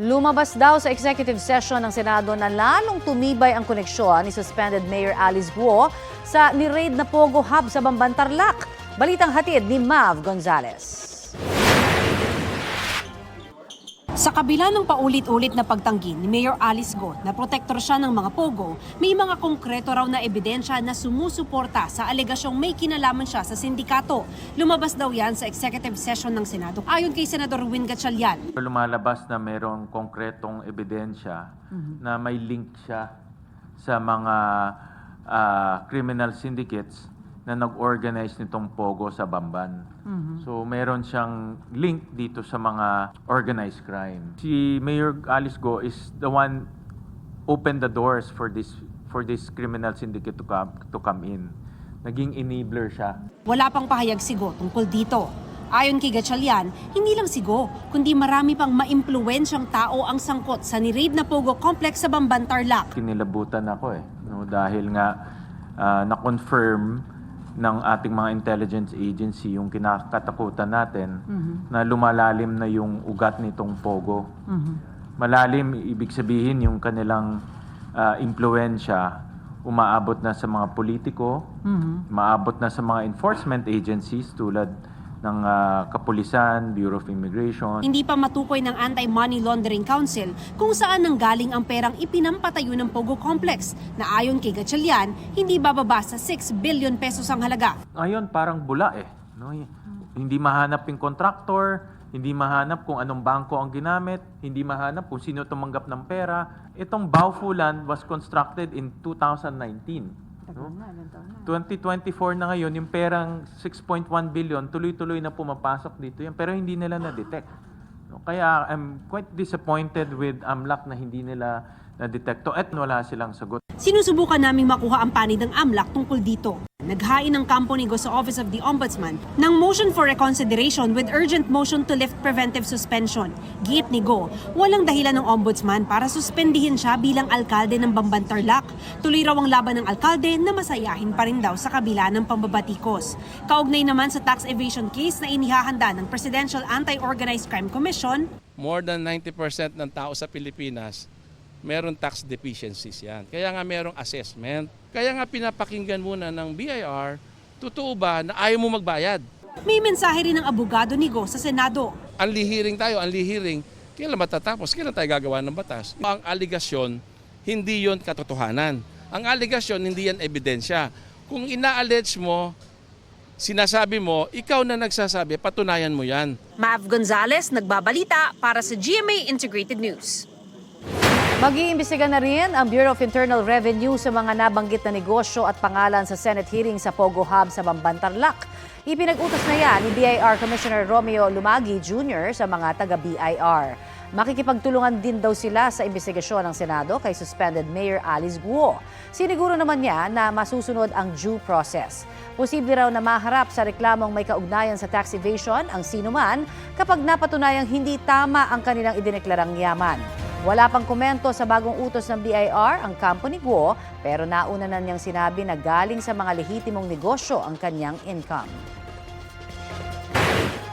Lumabas daw sa executive session ng Senado na lalong tumibay ang koneksyon ni suspended Mayor Alice Guo sa ni-raid na Pogo Hub sa Bambantarlac. Balitang hatid ni Mav Gonzalez. Sa kabila ng paulit-ulit na pagtanggi ni Mayor Alice Go na protektor siya ng mga pogo, may mga konkreto raw na ebidensya na sumusuporta sa alegasyong may kinalaman siya sa sindikato. Lumabas daw yan sa executive session ng Senado. Ayon kay Senador Win Gatchalian, lumalabas na mayroong konkretong ebidensya na may link siya sa mga ah, criminal syndicates na nag-organize nitong Pogo sa Bamban. So meron siyang link dito sa mga organized crime. Si Mayor Alice Go is the one open the doors for this for this criminal syndicate to come to come in. Naging enabler siya. wala pang pahayag si Go tungkol dito. Ayon kay Gatchalian, hindi lang si Go, kundi marami pang maimpluwensyang tao ang sangkot sa ni-raid na Pogo Complex sa Bambantarlac. kinilabutan ako eh. No? Dahil nga ah, na-confirm ng ating mga intelligence agency yung kinakatakutan natin na lumalalim na yung ugat nitong Pogo. Malalim, ibig sabihin yung kanilang ah, impluensya umaabot na sa mga politiko, maabot na sa mga enforcement agencies tulad ng ah, Kapulisan, Bureau of Immigration, Hindi pa matukoy ng Anti-Money Laundering Council kung saan nanggaling ang perang ipinampatayo ng Pogo Complex na ayon kay Gatchalian, hindi bababa sa 6 billion pesos ang halaga. Ngayon, parang bula eh. No? Hindi mahanap yung contractor, hindi mahanap kung anong bangko ang ginamit, hindi mahanap kung sino tumanggap ng pera. Itong Baufulan was constructed in 2019. No? 2024 na ngayon, yung perang 6.1 billion, tuloy-tuloy na pumapasok dito yan, pero hindi nila na-detect. No? Kaya I'm quite disappointed with AMLAC na hindi nila na-detecto at wala silang sagot. Sinusubukan naming makuha ang panig ng AMLAC tungkol dito. Naghain ng kampo ni Go sa Office of the Ombudsman ng motion for reconsideration with urgent motion to lift preventive suspension. Giit ni Go, walang dahilan ng Ombudsman para suspendihin siya bilang alkalde ng Bambantarlac. Tuloy raw ang laban ng alkalde na masayahin pa rin daw sa kabila ng pambabatikos. Kaugnay naman sa tax evasion case na inihahanda ng Presidential Anti-Organized Crime Commission, more than 90% ng tao sa Pilipinas, meron tax deficiencies yan. Kaya nga merong assessment. Kaya nga pinapakinggan muna ng BIR, totoo ba na ayaw mo magbayad? may mensahe rin ng abogado ni Go sa Senado. Ang lihiring tayo, ang lihiring, kailan matatapos? Kailan tayo gagawa ng batas? Ang aligasyon, hindi yon katotohanan. Ang aligasyon, hindi yan ebidensya. Kung ina-allege mo, sinasabi mo, ikaw na nagsasabi, patunayan mo yan. Mav Gonzalez, nagbabalita para sa GMA Integrated News. Mag-iimbestiga na rin ang Bureau of Internal Revenue sa mga nabanggit na negosyo at pangalan sa Senate hearing sa Pogo Hub sa Bambantarlac. Ipinag-utos na yan ni BIR Commissioner Romeo Lumagi Jr. sa mga taga-BIR. Makikipagtulungan din daw sila sa investigasyon ng Senado kay suspended Mayor Alice Guo. Siniguro naman niya na masusunod ang due process. Posible raw na maharap sa reklamong may kaugnayan sa tax evasion ang sinuman kapag napatunayang hindi tama ang kanilang idineklarang yaman. Wala pang komento sa bagong utos ng BIR ang kampo ni Guo pero nauna na niyang sinabi na galing sa mga lehitimong negosyo ang kanyang income.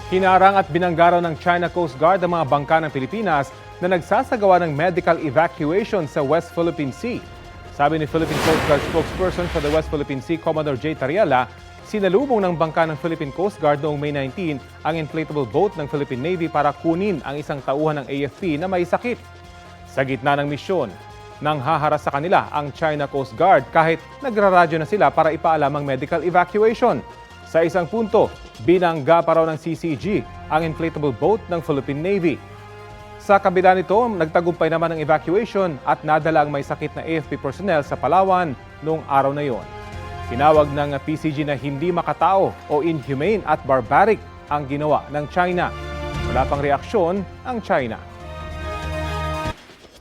Hinarang at binanggaraw ng China Coast Guard ang mga bangka ng Pilipinas na nagsasagawa ng medical evacuation sa West Philippine Sea. Sabi ni Philippine Coast Guard spokesperson for the West Philippine Sea, Commodore J. Tariela, sinalubong ng bangka ng Philippine Coast Guard noong May 19 ang inflatable boat ng Philippine Navy para kunin ang isang tauhan ng AFP na may sakit. Sa gitna ng misyon, nang haharas sa kanila ang China Coast Guard kahit nagraradyo na sila para ipaalam ang medical evacuation. Sa isang punto, binangga pa raw ng CCG ang inflatable boat ng Philippine Navy. Sa kabila nito, nagtagumpay naman ang evacuation at nadala ang may sakit na AFP personnel sa Palawan noong araw na yon. Tinawag ng PCG na hindi makatao o inhumane at barbaric ang ginawa ng China. Wala pang reaksyon ang China.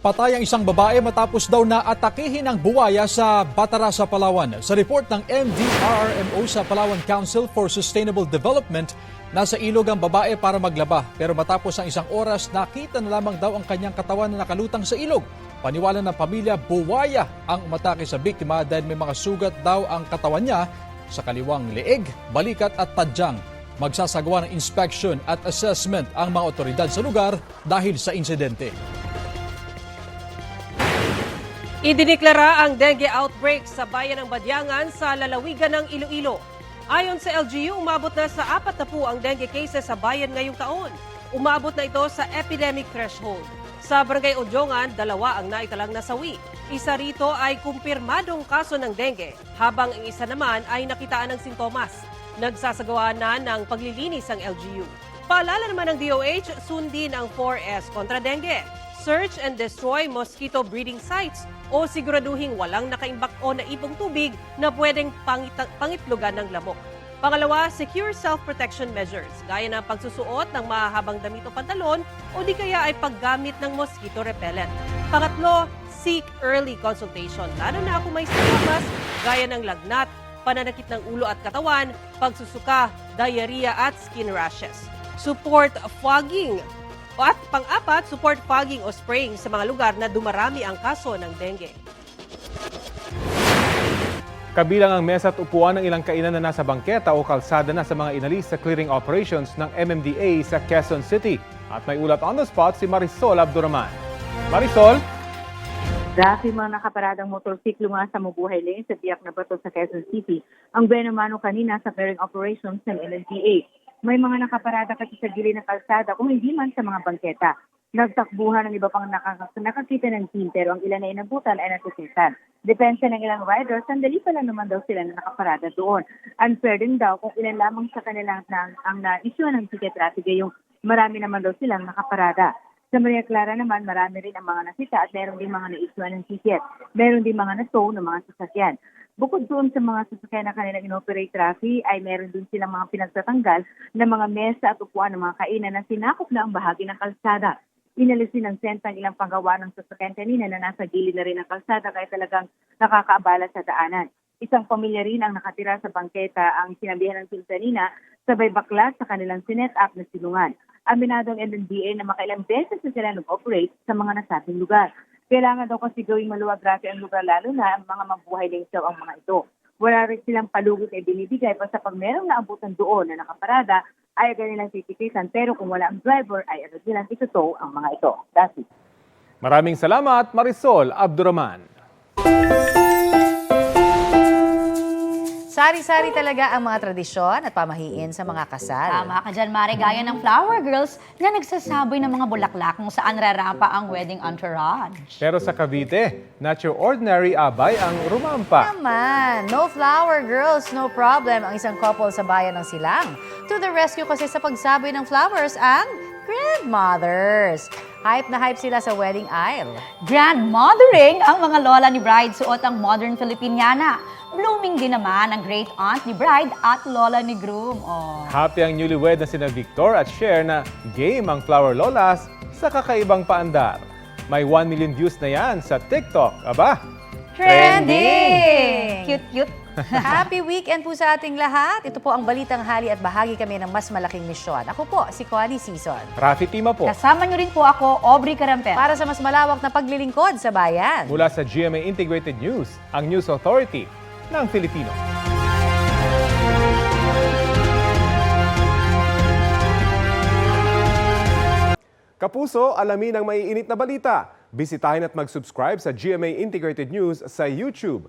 Patay ang isang babae matapos daw na atakihin ng buwaya sa Batara sa Palawan. Sa report ng MDRRMO sa Palawan Council for Sustainable Development, nasa ilog ang babae para maglaba. Pero matapos ang isang oras, nakita na lamang daw ang kanyang katawan na nakalutang sa ilog. Paniwala ng pamilya, buwaya ang umatake sa biktima dahil may mga sugat daw ang katawan niya sa kaliwang leeg, balikat at tadyang. Magsasagawa ng inspection at assessment ang mga otoridad sa lugar dahil sa insidente. Idineklara ang dengue outbreak sa bayan ng Badyangan sa lalawigan ng Iloilo. Ayon sa LGU, umabot na sa apat na po ang dengue cases sa bayan ngayong taon. Umabot na ito sa epidemic threshold. Sa Barangay Odjongan, dalawa ang naitalang nasawi. Isa rito ay kumpirmadong kaso ng dengue, habang ang isa naman ay nakitaan ng sintomas. Nagsasagawa na ng paglilinis ang LGU. Paalala naman ng DOH, sundin ang 4S kontra dengue. Search and destroy mosquito breeding sites o siguraduhing walang nakaimbak o naipong tubig na pwedeng pangita- pangitlugan ng lamok. Pangalawa, secure self-protection measures gaya ng pagsusuot ng mahahabang damit o pantalon o di kaya ay paggamit ng mosquito repellent. Pangatlo, seek early consultation lalo na kung may sintomas gaya ng lagnat, pananakit ng ulo at katawan, pagsusuka, diarrhea at skin rashes. Support fogging at pang-apat, support fogging o spraying sa mga lugar na dumarami ang kaso ng dengue. Kabilang ang mesa at upuan ng ilang kainan na nasa bangketa o kalsada na sa mga inalis sa clearing operations ng MMDA sa Quezon City. At may ulat on the spot si Marisol Abduraman. Marisol? Dati mga nakaparadang motorsiklo nga sa Mabuhay Lane sa Biak na Bato sa Quezon City ang Benamano kanina sa clearing operations ng LNTA. May mga nakaparada kasi sa gilid ng kalsada kung hindi man sa mga bangketa. Nagtakbuhan ng iba pang nakakita ng team pero ang ilan na inabutan ay natutusan. Depensa ng ilang riders, sandali pa lang naman daw sila na nakaparada doon. Unfair din daw kung ilan lamang sa kanilang na, ang na-issue ng ticket traffic ay yung marami naman daw silang nakaparada. Sa Maria Clara naman, marami rin ang mga nasita at meron din mga na-issue ng ticket. Meron din mga na-tow ng mga sasakyan. Bukod doon sa mga sasakyan na kanilang inoperate traffic, ay meron din silang mga pinagtatanggal ng mga mesa at upuan ng mga kainan na sinakop na ang bahagi ng kalsada. Inalis din ng senta ang ilang panggawa ng sasakyan kanina na nasa gilid na rin ng kalsada kaya talagang nakakaabala sa daanan. Isang pamilya rin ang nakatira sa bangketa ang sinabihan ng team kanina sabay baklas sa kanilang sinet up na silungan. Aminado ang LNDA na makailang beses na sila nag-operate sa mga nasabing lugar. Kailangan daw kasi gawing maluwag grabe ang lugar lalo na ang mga mabuhay lingsaw ang mga ito. Wala rin silang palugit na binibigay basta pag merong naabutan doon na nakaparada ay agad nilang titikisan pero kung wala ang driver ay agad nilang itutow ang mga ito. That's it. Maraming salamat, Marisol Abduraman. Sari-sari talaga ang mga tradisyon at pamahiin sa mga kasal. Tama ka dyan, Mare. Gaya ng Flower Girls na nagsasaboy ng mga bulaklak kung saan rarampa ang wedding entourage. Pero sa Cavite, not your ordinary abay ang rumampa. Naman, no flower girls, no problem ang isang couple sa bayan ng Silang. To the rescue kasi sa pagsaboy ng flowers ang grandmothers. Hype na hype sila sa wedding aisle. Grandmothering ang mga lola ni bride suot ang modern Filipiniana. Blooming din naman ang great aunt ni bride at lola ni groom. Oh. Happy ang newlywed na sina Victor at Cher na game ang Flower Lolas sa kakaibang paandar. May 1 million views na yan sa TikTok. Aba, Trending! Cute-cute. Happy weekend po sa ating lahat. Ito po ang Balitang Hali at bahagi kami ng mas malaking misyon. Ako po, si Connie Season. Rafi Tima po. Kasama niyo rin po ako, Aubrey Carampel. Para sa mas malawak na paglilingkod sa bayan. Mula sa GMA Integrated News, ang News Authority ng Filipino. Kapuso, alamin ang maiinit na balita. Bisitahin at mag-subscribe sa GMA Integrated News sa YouTube.